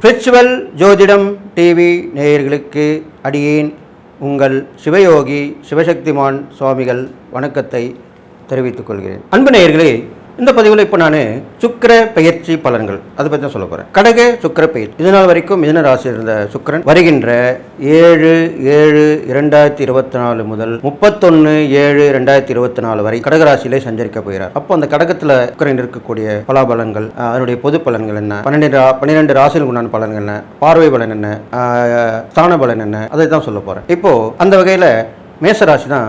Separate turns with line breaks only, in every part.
Spiritual ஜோதிடம் TV நேயர்களுக்கு அடியேன் உங்கள் சிவயோகி சிவசக்திமான் சுவாமிகள் வணக்கத்தை தெரிவித்துக் கொள்கிறேன். அன்பு நேயர்களே இந்த பதிவில் இப்போ நான் சுக்கிர பெயர்ச்சி பலன்கள் அதை பற்றி தான் சொல்ல போகிறேன் கடக சுக்கிர பெயர் இதனால் வரைக்கும் மிதன ராசியில் இருந்த சுக்கிரன் வருகின்ற ஏழு ஏழு இரண்டாயிரத்தி இருபத்தி நாலு முதல் முப்பத்தொன்று ஏழு ரெண்டாயிரத்தி இருபத்தி நாலு வரை கடகராசியிலே சஞ்சரிக்க போகிறார். அப்போ அந்த கடகத்தில் சுக்கிரன் இருக்கக்கூடிய பலாபலன்கள் அதனுடைய பொது பலன்கள் என்ன? பன்னெண்டு ரா- பன்னிரெண்டு ராசிகளுக்கு உண்டான பலன்கள் என்ன? பார்வை பலன் என்ன? ஸ்தான பலன் என்ன? அதை தான் சொல்ல போகிறேன் இப்போது அந்த வகையில் மேச ராசி தான்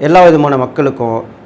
எல்லா விதமான மக்களுக்கும்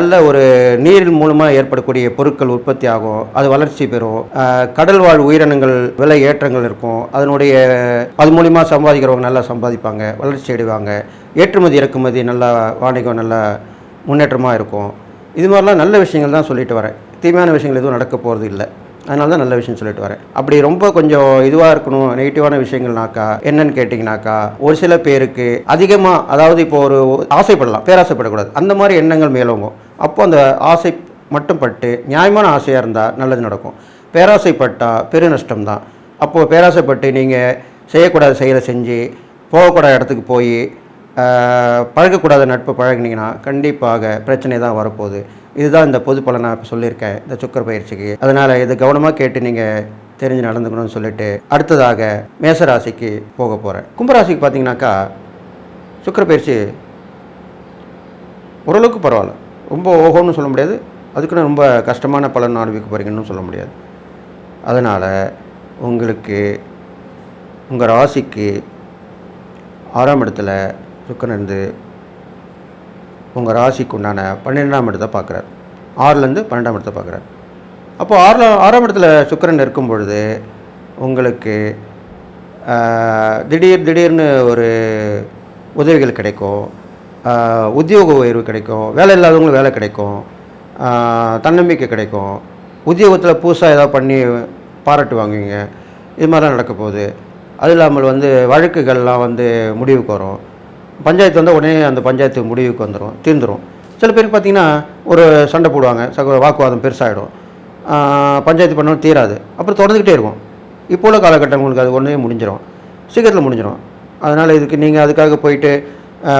நல்ல ஒரு நீரின் மூலமாக ஏற்படக்கூடிய பொருட்கள் உற்பத்தி ஆகும் அது வளர்ச்சி பெறும். கடல் வாழ் உயிரினங்கள் விலை ஏற்றங்கள் இருக்கும். அதனுடைய அது மூலிமா சம்பாதிக்கிறவங்க நல்லா சம்பாதிப்பாங்க வளர்ச்சி அடைவாங்க. ஏற்றுமதி இறக்குமதி நல்லா வாணிகம் நல்லா முன்னேற்றமாக இருக்கும். இது மாதிரிலாம் நல்ல விஷயங்கள் தான் சொல்லிட்டு வரேன். தீமையான விஷயங்கள் எதுவும் நடக்க போகிறது இல்லை. அதனால தான் நல்ல விஷயம் சொல்லிட்டு வரேன். அப்படி ரொம்ப கொஞ்சம் இதுவாக இருக்கணும் நெகட்டிவான விஷயங்கள்னாக்கா என்னன்னு கேட்டிங்கனாக்கா ஒரு சில பேருக்கு அதிகமாக அதாவது இப்போ ஒரு ஆசைப்படலாம் பேராசைப்படக்கூடாது. அந்த மாதிரி எண்ணங்கள் மேலோங்கும். அப்போ அந்த ஆசை மட்டும் பட்டு நியாயமான ஆசையாக இருந்தால் நல்லது நடக்கும். பேராசைப்பட்டால் பெரு நஷ்டம் தான் அப்போது பேராசைப்பட்டு நீங்கள் செய்யக்கூடாத செயலை செஞ்சு போகக்கூடாத இடத்துக்கு போய் பழகக்கூடாத நட்பு பழகினீங்கன்னா கண்டிப்பாக பிரச்சனை தான் வரப்போகுது. இதுதான் இந்த பொது பலன் நான் இப்போ சொல்லியிருக்கேன் இந்த சுக்கர பயிற்சிக்கு. அதனால் இது கவனமாக கேட்டு நீங்கள் தெரிஞ்சு நடந்துக்கணும்னு சொல்லிட்டு அடுத்ததாக மேசராசிக்கு போக போகிறேன் கும்பராசிக்கு பார்த்தீங்கன்னாக்கா சுக்கர பயிற்சி ஓரளவுக்கு பரவாயில்ல. ரொம்ப ஓஹோன்னு சொல்ல முடியாது. அதுக்குன்னு ரொம்ப கஷ்டமான பலன் அனுபவிக்க போகிறீங்கன்னு சொல்ல முடியாது. அதனால் உங்களுக்கு உங்கள் ராசிக்கு ஆறாம் இடத்துல சுக்கரன் இருந்து உங்கள் ராசிக்கு உண்டான பன்னிரெண்டாம் இடத்தை பார்க்குறார். ஆறுலேருந்து பன்னெண்டாம் இடத்தை பார்க்குறார். அப்போ ஆறில் ஆறாம் இடத்துல சுக்கிரன் இருக்கும் பொழுது உங்களுக்கு திடீர் திடீர்னு ஒரு உதவிகள் கிடைக்கும். உத்தியோக உயர்வு கிடைக்கும் வேலை இல்லாதவங்களுக்கு வேலை கிடைக்கும் தன்னம்பிக்கை கிடைக்கும். உத்தியோகத்தில் புதுசாக ஏதாவது பண்ணி பாராட்டு வாங்குவீங்க. இது மாதிரிலாம் நடக்க போகுது. அது இல்லாமல் வந்து வழக்குகள்லாம் வந்து முடிவுக்கு வரும். பஞ்சாயத்து வந்தால் உடனே அந்த பஞ்சாயத்து முடிவுக்கு வந்துடும் தீர்ந்துடும் சில பேருக்கு பார்த்திங்கன்னா ஒரு சண்டை போடுவாங்க சக வாக்குவாதம் பெருசாகிடும் பஞ்சாயத்து பண்ணாலும் தீராது. அப்புறம் தொடர்ந்துக்கிட்டே இருக்கும். இப்போ உள்ள காலகட்டம் உங்களுக்கு அது ஒன்றே முடிஞ்சிடும் சீக்கிரத்தில் முடிஞ்சிடும் அதனால் இதுக்கு நீங்கள் அதுக்காக போயிட்டு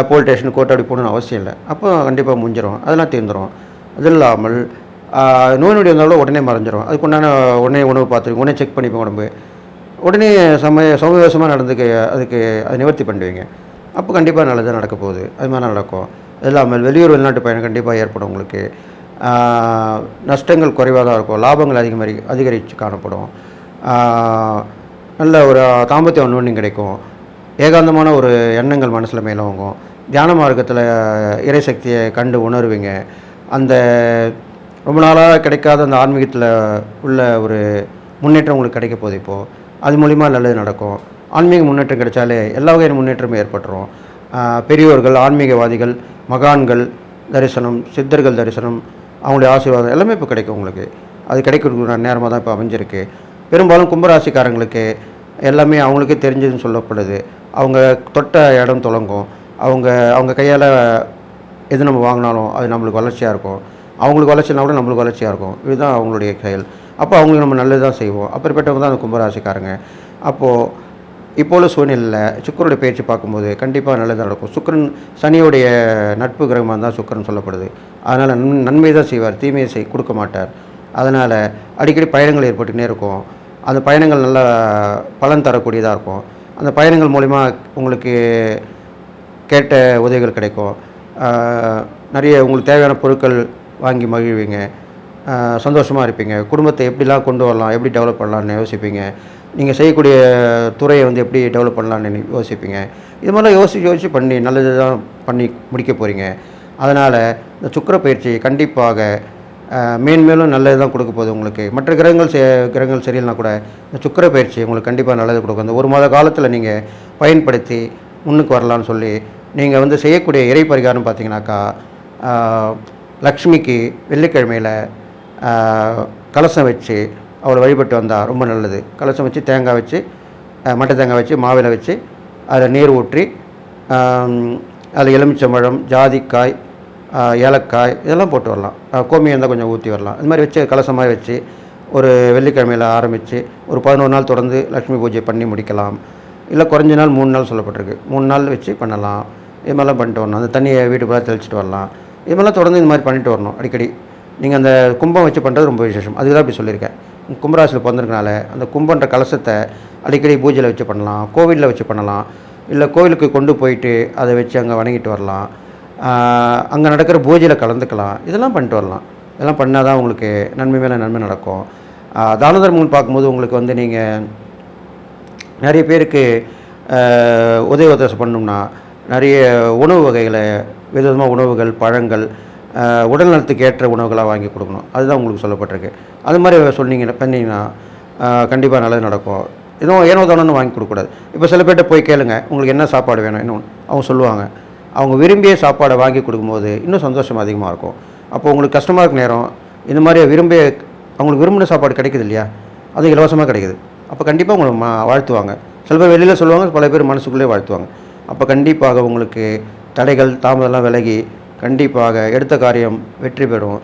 போலீஸ் ஸ்டேஷன் கோர்ட் அப்படி போகணும்னு அவசியம் இல்லை. அப்போ கண்டிப்பாக முடிஞ்சிடும் அதெல்லாம் தீர்ந்துடும் அது இல்லாமல் நோய் நொடி வந்தாலும் உடனே மறைஞ்சிரும். அதுக்கு உண்டான உடனே உணவு பார்த்துருங்க உடனே செக் பண்ணிப்போம் உடம்பு. உடனே சமய சமவேசமாக நடந்துக்க அதுக்கு அதை நிவர்த்தி பண்ணுவீங்க. அப்போ கண்டிப்பாக நல்லதாக நடக்க போகுது. அது மாதிரி நடக்கும். அது இல்லாமல் வெளியூர் வெளிநாட்டு பயணம் கண்டிப்பாக ஏற்படும் உங்களுக்கு. நஷ்டங்கள் குறைவாக தான் இருக்கும். லாபங்கள் அதிகமாக அதிகரித்து காணப்படும். நல்ல ஒரு தாம்பத்திய ஒன்று கிடைக்கும். ஏகாந்தமான ஒரு எண்ணங்கள் மனசில் மேலோங்கும் தியான மார்க்கத்தில் இறைசக்தியை கண்டு உணர்வீங்க. அந்த ரொம்ப நாளாக கிடைக்காத அந்த ஆன்மீகத்தில் உள்ள ஒரு முன்னேற்றம் உங்களுக்கு கிடைக்க போகுது இப்போது அது மூலிமா நல்லது நடக்கும். ஆன்மீக முன்னேற்றம் கிடைச்சாலே எல்லா வகையான முன்னேற்றமும் ஏற்பட்டுரும். பெரியோர்கள் ஆன்மீகவாதிகள் மகான்கள் தரிசனம் சித்தர்கள் தரிசனம் அவங்களுடைய ஆசீர்வாதம் எல்லாமே இப்போ கிடைக்கும் உங்களுக்கு. அது கிடைக்கிறதுக்கு நேரமாக தான் இப்போ அமைஞ்சிருக்கு. பெரும்பாலும் கும்பராசிக்காரங்களுக்கு எல்லாமே அவங்களுக்கே தெரிஞ்சதுன்னு சொல்லப்படுது. அவங்க தொட்ட இடம் தொடங்கும் அவங்க அவங்க கையால் எது நம்ம வாங்கினாலும் அது நம்மளுக்கு வளர்ச்சியாக இருக்கும். அவங்களுக்கு வளர்ச்சினா கூட நம்மளுக்கு வளர்ச்சியாக இருக்கும். இதுதான் அவங்களுடைய செயல். அப்போ அவங்களுக்கு நம்ம நல்லது தான் செய்வோம். அப்படிப்பட்டவங்க தான் அந்த கும்பராசிக்காரங்க. அப்போது இப்போ உள்ள சூழ்நிலையில் சுக்கரனுடைய பேச்சு பார்க்கும்போது கண்டிப்பாக நல்லதாக நடக்கும். சுக்கிரன் சனியுடைய நட்பு கிரகமாக தான் சுக்கிரன் சொல்லப்படுது. அதனால் நன் நன்மை தான் செய்வார். தீமையை செய் கொடுக்க மாட்டார். அதனால் அடிக்கடி பயணங்கள் ஏற்பட்டுக்கிட்டே இருக்கும். அந்த பயணங்கள் நல்லா பலன் தரக்கூடியதாக இருக்கும். அந்த பயணங்கள் மூலிமா உங்களுக்கு கேட்ட உதவிகள் கிடைக்கும். நிறைய உங்களுக்கு தேவையான பொருட்கள் வாங்கி மகிழ்வீங்க. சந்தோஷமாக இருப்பீங்க. குடும்பத்தை எப்படிலாம் கொண்டு வரலாம் எப்படி டெவலப் பண்ணலாம்னு யோசிப்பீங்க. நீங்கள் செய்யக்கூடிய துறையை வந்து எப்படி டெவலப் பண்ணலான்னு யோசிப்பீங்க. இது மாதிரிலாம் யோசித்து யோசித்து பண்ணி நல்லது தான் பண்ணி முடிக்க போகிறீங்க அதனால் இந்த சுக்கிர பயிற்சி கண்டிப்பாக மேன்மேலும் நல்லது தான் கொடுக்க போகுது உங்களுக்கு. மற்ற கிரகங்கள் கிரகங்கள் சரியில்லைனா கூட இந்த சுக்கிர பயிற்சி உங்களுக்கு கண்டிப்பாக நல்லது கொடுக்கும். அந்த ஒரு மாத காலத்தில் நீங்கள் பயன்படுத்தி முன்னுக்கு வரலான்னு சொல்லி நீங்கள் வந்து செய்யக்கூடிய இறை பரிகாரம் பார்த்தீங்கன்னாக்கா லக்ஷ்மிக்கு வெள்ளிக்கிழமையில் கலசம் வச்சு அவளை வழிபட்டு வந்தால் ரொம்ப நல்லது. கலசம் வச்சு தேங்காய் வச்சு மட்டை தேங்காய் வச்சு மாவில வச்சு அதில் நீர் ஊற்றி அதில் எலுமிச்சம்பழம் ஜாதிக்காய் ஏலக்காய் இதெல்லாம் போட்டு வரலாம். கோமியம் இருந்தால் கொஞ்சம் ஊற்றி வரலாம். இது மாதிரி வச்சு கலசமாக வச்சு ஒரு வெள்ளிக்கிழமையில் ஆரம்பித்து ஒரு பதினோரு நாள் தொடர்ந்து லக்ஷ்மி பூஜை பண்ணி முடிக்கலாம். இல்லை குறைஞ்ச நாள் மூணு நாள் சொல்லப்பட்டிருக்கு. மூணு நாள் வச்சு பண்ணலாம். இது மாதிரிலாம் பண்ணிட்டு வரணும். அந்த தண்ணியை வீட்டு போல தெளிச்சிட்டு வரலாம். இது மாதிரிலாம் தொடர்ந்து இந்த மாதிரி பண்ணிட்டு வரணும். அடிக்கடி. நீங்கள் அந்த கும்பம் வச்சு பண்ணுறது ரொம்ப விசேஷம். அதுக்கு தான் இப்படி சொல்லியிருக்கேன். கும்பராசியில் பிறந்திருக்கனால அந்த கும்பன்ற கலசத்தை அடிக்கடி பூஜையில் வச்சு பண்ணலாம். கோவிலில் வச்சு பண்ணலாம். இல்லை கோவிலுக்கு கொண்டு போயிட்டு அதை வச்சு அங்கே வணங்கிட்டு வரலாம். அங்கே நடக்கிற பூஜையில் கலந்துக்கலாம். இதெல்லாம் பண்ணிட்டு வரலாம். இதெல்லாம் பண்ணால் தான் உங்களுக்கு நன்மை மேலே நன்மை நடக்கும். தான தர்மம்னு பார்க்கும்போது உங்களுக்கு வந்து நீங்கள் நிறைய பேருக்கு உதவி உதவி பண்ணோம்னா நிறைய உணவு வகைகளை விதவிதமாக உணவுகள் பழங்கள் உடல் நலத்துக்கு ஏற்ற உணவுகளாக வாங்கி கொடுக்கணும். அதுதான் உங்களுக்கு சொல்லப்பட்டிருக்கு. அது மாதிரி சொன்னீங்க பண்ணிங்கன்னா கண்டிப்பாக நல்லது நடக்கும். எதுவும் ஏனோ தானோன்னு வாங்கி கொடுக்கக்கூடாது. இப்போ சில பேர்கிட்ட போய் கேளுங்க. உங்களுக்கு என்ன சாப்பாடு வேணும் இன்னும் அவங்க சொல்லுவாங்க. அவங்க விரும்பிய சாப்பாடை வாங்கி கொடுக்கும்போது இன்னும் சந்தோஷம் அதிகமாக இருக்கும். அப்போ உங்களுக்கு கஷ்டமாக இருக்க நேரம் இந்த மாதிரி விரும்பிய அவங்களுக்கு விரும்பின சாப்பாடு கிடைக்குது இல்லையா? அது இலவசமாக கிடைக்குது. அப்போ கண்டிப்பாக உங்களை மா வாழ்த்துவாங்க. சில பேர் வெளியில் சொல்லுவாங்க பல பேர் மனசுக்குள்ளே வாழ்த்துவாங்க. அப்போ கண்டிப்பாக உங்களுக்கு தடைகள் தாமதம்லாம் விலகி கண்டிப்பாக எடுத்த காரியம் வெற்றி பெறும்.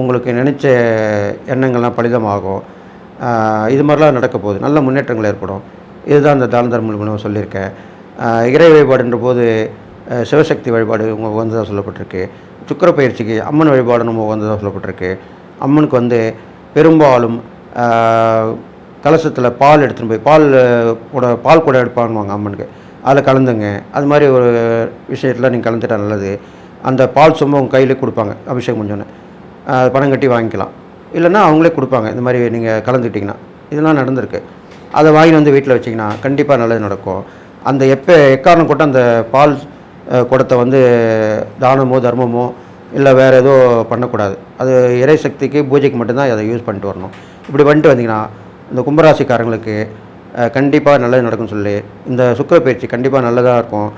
உங்களுக்கு நினச்ச எண்ணங்கள்லாம் பலிதமாகும். இது மாதிரிலாம் நடக்க போகுது. நல்ல முன்னேற்றங்கள் ஏற்படும். இதுதான் அந்த தான தர்ம மூலமாக சொல்லியிருக்கேன். இறை வழிபாடுன்ற போது சிவசக்தி வழிபாடு உங்க உகந்ததாக சொல்லப்பட்டிருக்கு. சுக்கர பயிற்சிக்கு அம்மன் வழிபாடு நம்ம உகந்ததாக சொல்லப்பட்டிருக்கு. அம்மனுக்கு வந்து பெரும்பாலும் கலசத்தில் பால் எடுத்துகிட்டு போய் பால் கூட பால் கூட எடுப்பாங்க அம்மனுக்கு. அதில் கலந்துங்க. அது மாதிரி ஒரு விஷயத்தில் நீங்கள் கலந்துட்டா நல்லது. அந்த பால் சும்மா உங்கள் கையிலே கொடுப்பாங்க அபிஷேகம் முடிஞ்சோன்னே பணம் கட்டி வாங்கிக்கலாம். இல்லைன்னா அவங்களே கொடுப்பாங்க இந்த மாதிரி நீங்கள் கலந்துக்கிட்டிங்கன்னா. இதெல்லாம் நடந்திருக்கு. அதை வாங்கி வந்து வீட்டில் வச்சிங்கன்னா கண்டிப்பாக நல்லது நடக்கும். அந்த எப்போ எக்காரணம் கொண்டு அந்த பால் குடத்தை வந்து தானமோ தர்மமோ இல்லை வேறு ஏதோ பண்ணக்கூடாது. அது இறை சக்திக்கு பூஜைக்கு மட்டும்தான் அதை யூஸ் பண்ணிட்டு வரணும். இப்படி பண்ணிட்டு வந்தீங்கன்னா இந்த கும்பராசிக்காரங்களுக்கு கண்டிப்பாக நல்லது நடக்கும்னு சொல்லி இந்த சுக்கர பயிற்சி கண்டிப்பாக நல்லதாக இருக்கும்.